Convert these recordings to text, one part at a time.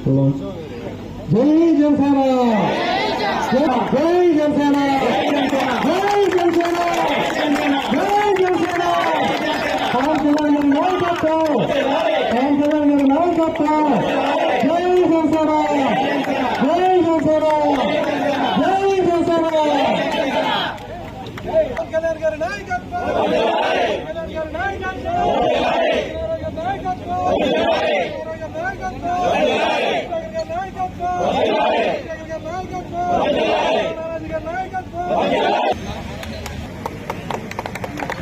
జై జనసేన జై జనసేన జై జనసేన జై జనసేన పవన్ కళ్యాణ్ గారి నాయకత్వం పవన్ కళ్యాణ్ గారి నాయకత్వం జై జనసేన జై జనసేన జై జనసేన గారి నాయకత్వం కళ్యాణ్ గారి నాయకత్వం కళ్యాణ్ గారి నాయకత్వం కళ్యాణ్ గారి నాయకత్వం కళ్యాణ్ గారి నాయకత్వం కళ్యాణ్ గారి నాయకత్వం నారాజు గారి నాయకత్వం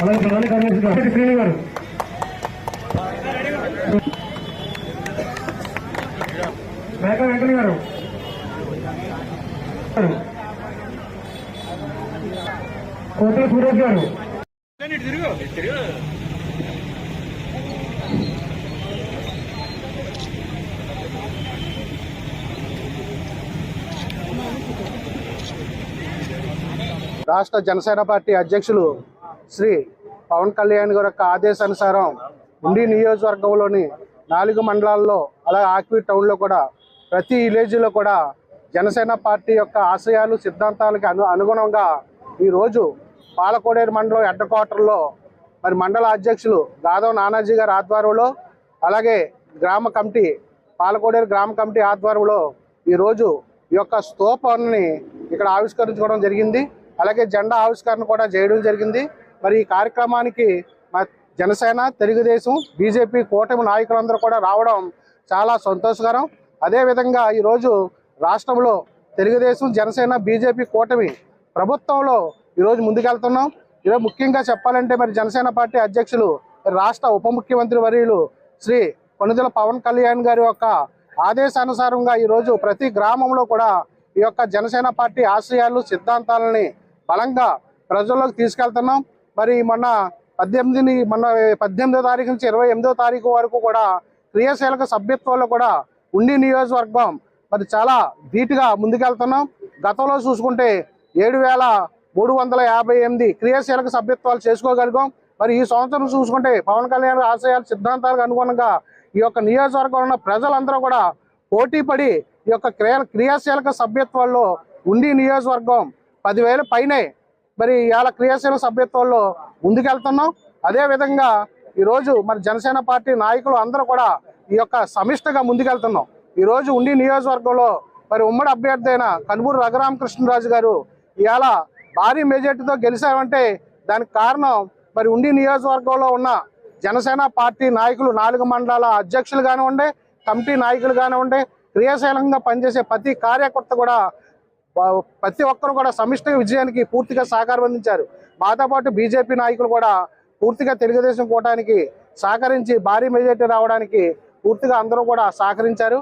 అలాగే ప్రధాని కార్యదర్శి గారు శ్రీని గారు. మేక వెంకట గారు. కోతల సూరజ్ గారు. రాష్ట్ర జనసేన పార్టీ అధ్యక్షులు శ్రీ పవన్ కళ్యాణ్ గారి యొక్క ఆదేశానుసారం ఉండి నియోజకవర్గంలోని నాలుగు మండలాల్లో అలాగే ఆక్వీ టౌన్లో కూడా ప్రతి విలేజ్లో కూడా జనసేన పార్టీ యొక్క ఆశయాలు సిద్ధాంతాలకి అను అనుగుణంగా ఈరోజు పాలకోడేరు మండలం హెడ్ క్వార్టర్లో మరి మండల అధ్యక్షులు గాదవ్ నానాజీ గారి ఆధ్వర్యంలో అలాగే గ్రామ కమిటీ పాలకోడేరు గ్రామ కమిటీ ఆధ్వర్యంలో ఈరోజు ఈ యొక్క స్తూపాన్ని ఇక్కడ ఆవిష్కరించుకోవడం జరిగింది. అలాగే జెండా ఆవిష్కరణ కూడా చేయడం జరిగింది. మరి ఈ కార్యక్రమానికి మా జనసేన తెలుగుదేశం బీజేపీ కూటమి నాయకులందరూ కూడా రావడం చాలా సంతోషకరం. అదేవిధంగా ఈరోజు రాష్ట్రంలో తెలుగుదేశం జనసేన బీజేపీ కూటమి ప్రభుత్వంలో ఈరోజు ముందుకెళ్తున్నాం. ఈరోజు ముఖ్యంగా చెప్పాలంటే మరి జనసేన పార్టీ అధ్యక్షులు రాష్ట్ర ఉప ముఖ్యమంత్రి వర్యులు శ్రీ కొనుదల పవన్ కళ్యాణ్ గారి యొక్క ఆదేశానుసారంగా ఈరోజు ప్రతి గ్రామంలో కూడా ఈ యొక్క జనసేన పార్టీ ఆశయాలు సిద్ధాంతాలని బలంగా ప్రజల్లోకి తీసుకెళ్తున్నాం. మరి మొన్న పద్దెనిమిదిని మొన్న పద్దెనిమిదో తారీఖు నుంచి ఇరవై ఎనిమిదో తారీఖు వరకు కూడా క్రియాశీలక సభ్యత్వంలో కూడా ఉండి నియోజకవర్గం మరి చాలా ధీటుగా ముందుకెళ్తున్నాం. గతంలో చూసుకుంటే ఏడు వేల మూడు వందల యాభై ఎనిమిది క్రియాశీలక సభ్యత్వాలు చేసుకోగలిగాం. మరి ఈ సంవత్సరం చూసుకుంటే పవన్ కళ్యాణ్ ఆశయాలు సిద్ధాంతాలకు అనుగుణంగా ఈ యొక్క నియోజకవర్గంలో ఉన్న ప్రజలందరూ కూడా పోటీ పడి ఈ యొక్క క్రియ క్రియాశీలక సభ్యత్వాల్లో ఉండి నియోజకవర్గం పదివేల పైనే. మరి ఇవాళ క్రియాశీల సభ్యత్వంలో ముందుకెళ్తున్నాం. అదేవిధంగా ఈరోజు మరి జనసేన పార్టీ నాయకులు అందరూ కూడా ఈ యొక్క సమిష్టగా ముందుకెళ్తున్నాం. ఈరోజు ఉండి నియోజకవర్గంలో మరి ఉమ్మడి అభ్యర్థి అయిన కనుమూరు రఘురామకృష్ణరాజు గారు ఇవాళ భారీ మెజార్టీతో గెలిచామంటే దానికి కారణం మరి ఉండి నియోజకవర్గంలో ఉన్న జనసేన పార్టీ నాయకులు నాలుగు మండలాల అధ్యక్షులు కానివ్వండి కమిటీ నాయకులు కానివ్వండి క్రియాశీలంగా పనిచేసే ప్రతి కార్యకర్త కూడా ప్రతి ఒక్కరు కూడా సమిష్టి విజయానికి పూర్తిగా సహకారం అందించారు. మాతో పాటు బీజేపీ నాయకులు కూడా పూర్తిగా తెలుగుదేశం కూటానికి సహకరించి భారీ మెజార్టీ రావడానికి పూర్తిగా అందరూ కూడా సహకరించారు.